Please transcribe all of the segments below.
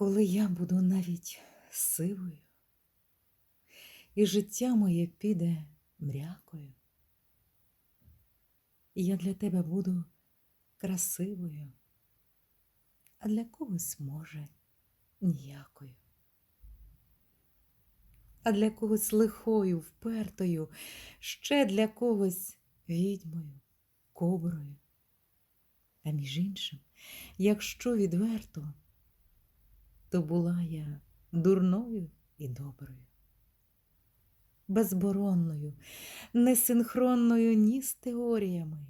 коли я буду навіть сивою, і життя моє піде мрякою, і я для тебе буду красивою, а для когось, може, ніякою. А для когось лихою, впертою, ще для когось відьмою, коброю. А між іншим, якщо відверто, то була я дурною і доброю, безборонною, несинхронною ні з теоріями,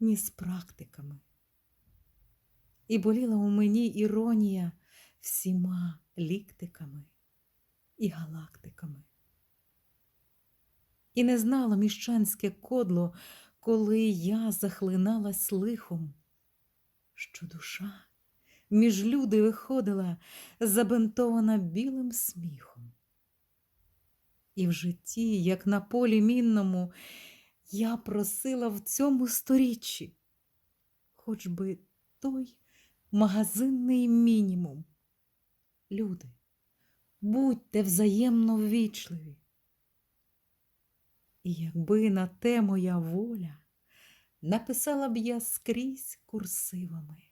ні з практиками. І боліла у мені іронія всіма ліктиками і галактиками. І не знала міщанське кодло, коли я захлиналась лихом, що душа між люди виходила, забинтована білим сміхом. І в житті, як на полі мінному, я просила в цьому сторіччі, хоч би той магазинний мінімум. Люди, будьте взаємно ввічливі. І якби на те моя воля, написала б я скрізь курсивами.